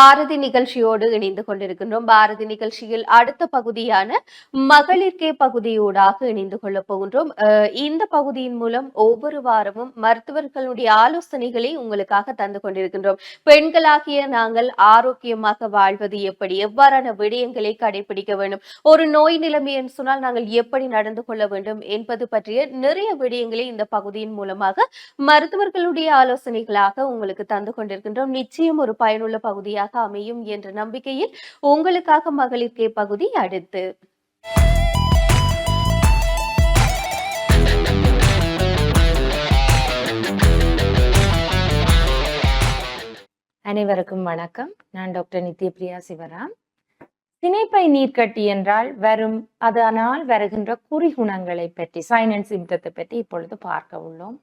பாரதி நிகழ்ச்சியோடு இணைந்து கொண்டிருக்கின்றோம். பாரதி நிகழ்ச்சியில் அடுத்த பகுதியான மகளிர்கே பகுதியோடாக இணைந்து கொள்ளப் போகின்றோம். இந்த பகுதியின் மூலம் ஒவ்வொரு வாரமும் மருத்துவர்களுடைய ஆலோசனைகளை உங்களுக்காக தந்து கொண்டிருக்கின்றோம். பெண்களாகிய நாங்கள் ஆரோக்கியமாக வாழ்வது எப்படி? எவ்வாறான விடயங்களை கடைபிடிக்க வேண்டும்? ஒரு நோய் நிலைமை என்று சொன்னால் நாங்கள் எப்படி நடந்து கொள்ள வேண்டும் என்பது பற்றிய நிறைய விடயங்களை இந்த பகுதியின் மூலமாக மருத்துவர்களுடைய ஆலோசனைகளாக உங்களுக்கு தந்து கொண்டிருக்கின்றோம். நிச்சயம் ஒரு பயனுள்ள பகுதியாக அமையும் என்ற நம்பிக்கையில் உங்களுக்காக மகளிர்கே பகுதி அடுத்து. அனைவருக்கும் வணக்கம். நான் டாக்டர் நித்யபிரியா சிவராம். திணைப்பை நீர்க்கட்டி என்றால் வரும் அதனால் வருகின்ற குறிகுணங்களை பற்றி சைன் அண்ட் சிம்டத்தை பற்றி இப்பொழுது பார்க்க உள்ளோம்.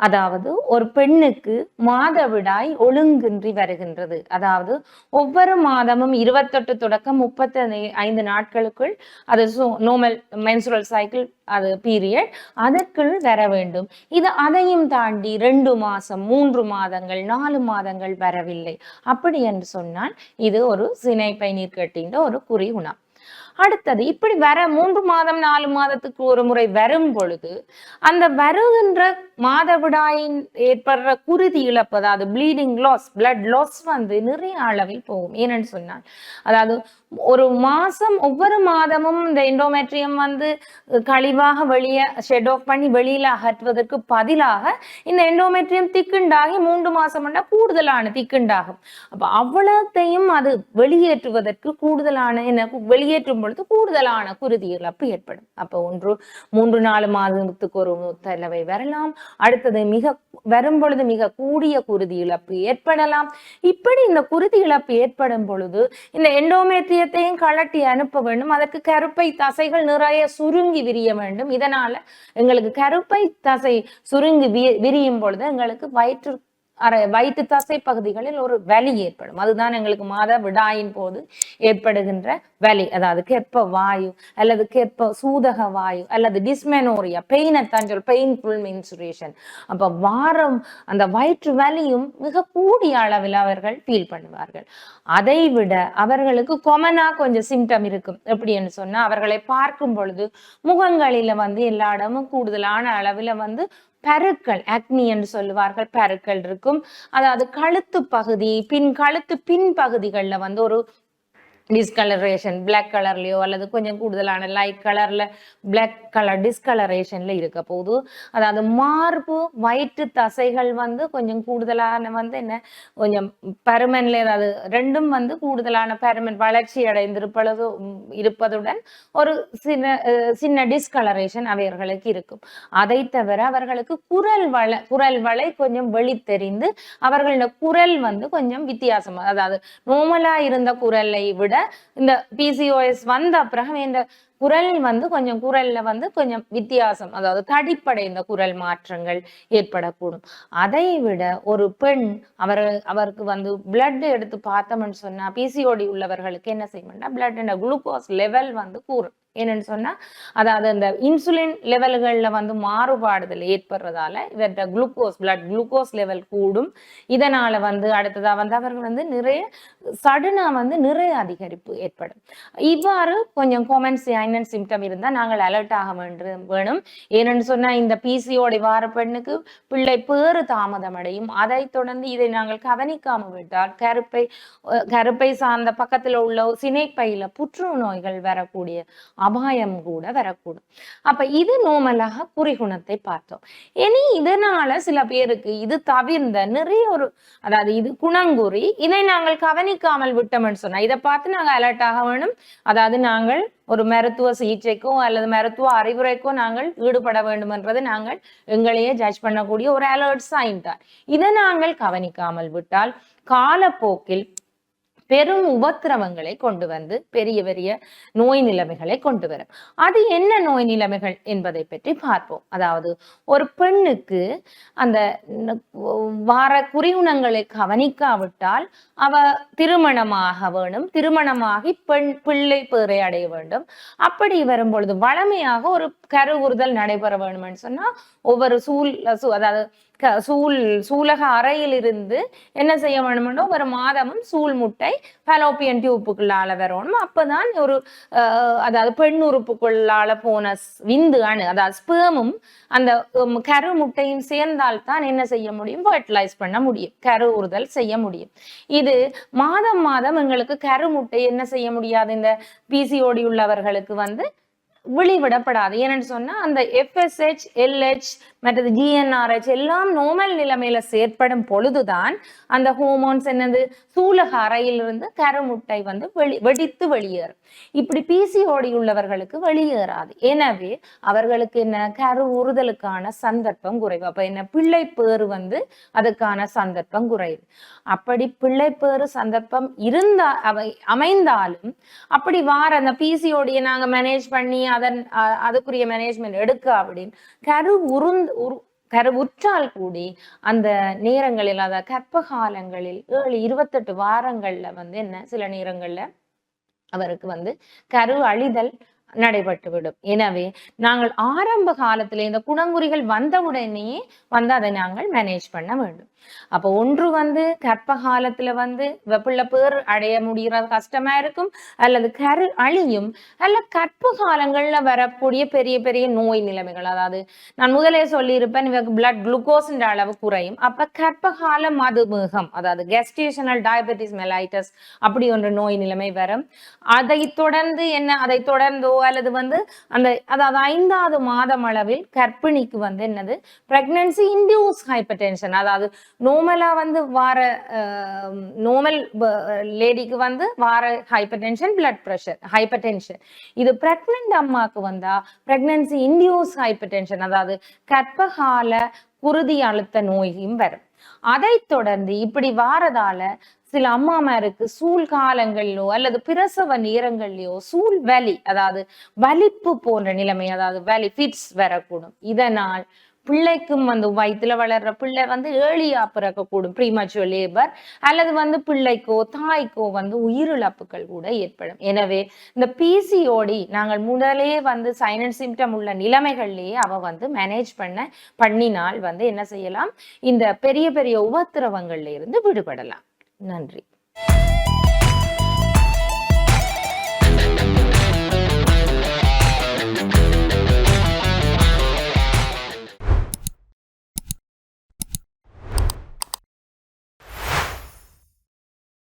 அதாவது ஒரு பெண்ணுக்கு மாதவிடாய் ஒழுங்கின்றி வருகின்றது. அதாவது ஒவ்வொரு மாதமும் இருபத்தெட்டு தொடக்கம் முப்பத்தி ஐந்து நாட்களுக்குள் அது நோமல் மென்சுரல் சைக்கிள் அது பீரியட் அதற்குள் வர வேண்டும். இது அதையும் தாண்டி ரெண்டு மாதம் மூன்று மாதங்கள் நாலு மாதங்கள் வரவில்லை. அப்படி என்று சொன்னால் இது ஒரு சினைப்பை கட்டின்ற ஒரு குறி குணம். அடுத்தது இப்படி வர மூன்று மாதம் நாலு மாதத்துக்கு ஒரு முறை வரும் பொழுது அந்த வருகின்ற மாதவிடாயின் ஏற்படுற குருதி இழப்பு அதாவது ப்ளீடிங் லாஸ் பிளட் லாஸ் வந்து நிறைய அளவில் போகும். ஏனென்று சொன்னால் அதாவது ஒரு மாசம் ஒவ்வொரு மாதமும் இந்த இண்டோமெட்ரியம் வந்து கழிவாக வெளியே ஷெட் ஆஃப் பண்ணி வெளியில் அகற்றுவதற்கு பதிலாக இந்த எண்டோமெட்ரியம் திக்குண்டாகி மூன்று மாசம் கூடுதலான திக்குண்டாகும். அப்ப அவ்வளோத்தையும் அது வெளியேற்றுவதற்கு கூடுதலான என்ன வெளியேற்றும் பொழுது கூடுதலான குருதி இழப்பு ஏற்படும். அப்போ ஒன்று மூன்று நாலு மாதத்துக்கு ஒரு தலைவை வரலாம். அடுத்தது மிக வரும் பொழுது மிக கூடிய குருதி இழப்பு ஏற்படலாம். இப்படி இந்த குருதி இழப்பு ஏற்படும் பொழுது இந்த எண்டோமேட்ரியத்தையும் கலட்டி அனுப்ப வேண்டும். அதற்கு கருப்பை தசைகள் நிறைய சுருங்கி விரிய வேண்டும். இதனால எங்களுக்கு கருப்பை தசை சுருங்கி விரியும் பொழுது எங்களுக்கு வயிற்று அரை வயிற்று தசை பகுதிகளில் ஒரு வலி ஏற்படும். அதுதான் எங்களுக்கு மாத விடாயின் போது ஏற்படுகின்ற வலி. அதாவது கெப்ப வாயு அல்லது கெப்ப சூதக வாயு அல்லது டிஸ்மெனோரியா பெயினை தான் சொல் பெயின்ஃபுல் மென்சுரேஷன் அப்ப வாரம் அந்த வயிற்று வலியும் மிக கூடிய அளவில் அவர்கள் ஃபீல் பண்ணுவார்கள். அதை விட அவர்களுக்கு கொமனா கொஞ்சம் சிம்டம் இருக்கும். எப்படின்னு சொன்னா அவர்களை பார்க்கும் பொழுது முகங்களில வந்து எல்லா இடமும் கூடுதலான அளவில் வந்து பருக்கள் அக்னி என்று சொல்லுவார்கள் பருக்கள் இருக்கும். அதாவது கழுத்து பகுதி பின் கழுத்து பின் பகுதிகளில் வந்து ஒரு டிஸ்கலரேஷன் பிளாக் கலர்லயோ அல்லது கொஞ்சம் கூடுதலான லைட் கலர்ல பிளாக் கலர் டிஸ்கலரேஷன்ல இருக்க போது அதாவது மார்பு வயிற்று தசைகள் வந்து கொஞ்சம் கூடுதலான வந்து என்ன கொஞ்சம் பருமன்ல அதாவது ரெண்டும் வந்து கூடுதலான பருமன் வளர்ச்சி அடைந்திருப்பது இருப்பதுடன் ஒரு சின்ன சின்ன டிஸ்கலரேஷன் அவர்களுக்கு இருக்கும். அதை தவிர அவர்களுக்கு குரல் வள குரல் வளை கொஞ்சம் வெளித்தெறிந்து அவர்களோட குரல் வந்து கொஞ்சம் வித்தியாசமா அதாவது நோமலா இருந்த குரலை விட இந்த பிசிஓஎஸ் வந்த பிறகு இந்த குரல் வந்து கொஞ்சம் குரல்ல வந்து கொஞ்சம் வித்தியாசம் அதாவது தடிப்படைந்த குரல் மாற்றங்கள் ஏற்படக்கூடும். அதை விட ஒரு பெண் அவர் அவருக்கு வந்து பிளட் எடுத்து பார்த்தோம்னு சொன்னா பிசிஓடி உள்ளவர்களுக்கு என்ன செய்யணும்னா பிளட் குளுக்கோஸ் லெவல் வந்து கூறும். என்னன்னு சொன்னா அதாவது இந்த இன்சுலின் லெவல்கள்ல வந்து மாறுபாடுதல் ஏற்படுறதால இவர்கிட்ட குளுக்கோஸ் பிளட் குளுக்கோஸ் லெவல் கூடும். இதனால வந்து அடுத்ததா வந்து அவர்கள் வந்து நிறைய சடனா வந்து நிறைய அதிகரிப்பு ஏற்படும். இவ்வாறு கொஞ்சம் காமன் சைன் சிம்டம் இருந்தா நாங்கள் அலர்ட் ஆக வேண்டும் வேணும். ஏனென்று சொன்னா இந்த பிசியோட வார பெண்ணுக்கு பிள்ளை பேறு தாமதம் அடையும் அதை தொடர்ந்து இதை நாங்கள் கவனிக்காம விட்டால் கருப்பை கருப்பை சார்ந்த பக்கத்துல உள்ள சினைப்பையில புற்றுநோய்கள் வரக்கூடிய அபாயம் கூட வரக்கூடும். அப்ப இது நோமலாக குறிகுணத்தை பார்த்தோம். இனி இதனால சில பேருக்கு இது தவிர்ந்த நிறைய ஒரு அதாவது இது குணங்குறி இதை நாங்கள் கவனிக்காமல் விட்டோம்னு சொன்னா இதை பார்த்து நாங்க அலர்ட் ஆக வேணும். அதாவது நாங்கள் ஒரு மருத்துவ சிகிச்சைக்கோ அல்லது மருத்துவ அறிவுரைக்கோ நாங்கள் ஈடுபட வேண்டும் என்றது நாங்கள் எங்களையே ஜட்ஜ் பண்ணக்கூடிய ஒரு அலர்ட் சைன் தான். இதை நாங்கள் கவனிக்காமல் விட்டால் காலப்போக்கில் பெரும் உபத்திரவங்களை கொண்டு வந்து பெரிய பெரிய நோய் நிலைமைகளை கொண்டு வரும். அது என்ன நோய் நிலைமைகள் என்பதை பற்றி பார்ப்போம். அதாவது ஒரு பெண்ணுக்கு அந்த வார குறிகுணங்களை கவனிக்காவிட்டால் அவ திருமணமாக வேணும் திருமணமாகி பெண் பிள்ளை பேரை அடைய வேண்டும். அப்படி வரும் பொழுது வளமையாக ஒரு கருவுறுதல் நடைபெற வேணும்னு சொன்னா ஒவ்வொரு சூழ் சு- அதாவது சூல் சூலக அறையிலிருந்து என்ன செய்ய வேணும்னா ஒரு மாதமும் சூல் முட்டை பலோப்பியன் டியூப்புக்குள்ளால வரணும். அப்பதான் ஒரு அஹ், அதாவது பெண் உறுப்புக்குள்ளால போன விந்து அணு அதாவது ஸ்பேமும் அந்த கரு முட்டையும் சேர்ந்தால் தான் என்ன செய்ய முடியும்? ஃபர்டிலைஸ் பண்ண முடியும். கரு உறுதல் செய்ய முடியும். இது மாதம் மாதம் எங்களுக்கு கரு முட்டை என்ன செய்ய முடியாது? இந்த பிசிஓடி உள்ளவர்களுக்கு வந்து வெளிவிடப்படாது ஏன்னு சொன்னா அந்த எஃப்எஸ்ஹெச் எல்ஹெச் மற்றது ஜிஎன்ஆர்ஹெச் எல்லாம் நோமல் நிலைமையில செயற்படும் பொழுதுதான் அந்த ஹோமோன்ஸ் என்னது? சூலக அறையிலிருந்து கருமுட்டை வந்து வெளி வெடித்து வெளியேறும். இப்படி பிசிஓடி உள்ளவர்களுக்கு வெளியேறாது. எனவே அவர்களுக்கு என்ன? கரு உறுதலுக்கான சந்தர்ப்பம் குறைவு. அப்ப என்ன? பிள்ளை பேறு வந்து அதுக்கான சந்தர்ப்பம் குறைவு. அப்படி பிள்ளை பேறு சந்தர்ப்பம் இருந்தா அவை அமைந்தாலும் அப்படி வார அந்த பிசிஓடியை நாங்க மேனேஜ் பண்ணி அதன் அதுக்குரிய மேனேஜ்மெண்ட் எடுக்க அப்படின்னு கரு உருந்து உரு கருவுற்றால் கூடி அந்த நேரங்களில் அதாவது கற்ப காலங்களில் ஏழு இருபத்தெட்டு வாரங்கள்ல வந்து என்ன சில நேரங்கள்ல அவருக்கு வந்து கரு அழிதல் நடைபெற்று விடும் எனவே நாங்கள் ஆரம்ப காலத்துல இந்த குணங்குறிகள் வந்தவுடனே வந்து அதை நாங்கள் மேனேஜ் பண்ண வேண்டும். அப்போ ஒன்று வந்து கற்ப காலத்துல வந்து வெப்பிள்ள பேர் அடைய முடிகிறது கஷ்டமா இருக்கும் அல்லது கரு அழியும் அல்ல கற்பு காலங்கள்ல வரக்கூடிய பெரிய பெரிய நோய் நிலைமைகள். அதாவது நான் முதலே சொல்லியிருப்பேன் இவருக்கு பிளட் குளுக்கோஸ்ன்ற அளவு குறையும். அப்ப கற்ப கால மதுமேகம் அதாவது கெஸ்டேஷனல் டயபெட்டிஸ் மெலைட்டஸ் அப்படி ஒன்று நோய் நிலைமை வரும். அதை தொடர்ந்து என்ன அதை தொடர்ந்தோ அல்லது வந்து அந்த அதாவது ஐந்தாவது மாதம் அளவில் கர்ப்பிணிக்கு வந்து என்னது? பிரெக்னன்சி இன்டியூஸ் ஹைப்பர் டென்ஷன் அதாவது நோமலா வந்து வார நோமல் லேடிக்கு வந்து வார hypertension blood pressure hypertension இது பிரெக்னென்ட் அம்மாக்கு வந்தா பிரெக்னன்சி இன்டியூஸ் ஹைப்பர் டென்ஷன் அதாவது கர்ப்பகால குருதி அழுத்த நோயும் வரும். அதைத் தொடர்ந்து இப்படி வாரதால சில அம்மாமாருக்கு சூழ் காலங்கள்லயோ அல்லது பிரசவ நேரங்கள்லயோ சூழ் வலி அதாவது வலிப்பு போன்ற நிலைமை அதாவது வலி ஃபிட்ஸ் வரக்கூடும். இதனால் பிள்ளைக்கும் வந்து வயித்துல வளர்ற பிள்ளை வந்து ஏழியா பிறக்கக்கூடும் ப்ரீமச்சுவல் லேபர் அல்லது வந்து பிள்ளைக்கோ தாய்க்கோ வந்து உயிரிழப்புகள் கூட ஏற்படும். எனவே இந்த பிசிஓடி நாங்கள் முதலே வந்து சைனல் சிம்டம் உள்ள நிலைமைகள்லயே அவ வந்து மேனேஜ் பண்ண பண்ணினால் வந்து என்ன செய்யலாம்? இந்த பெரிய பெரிய உபத்திரவங்கள்ல இருந்து விடுபடலாம். நன்றி.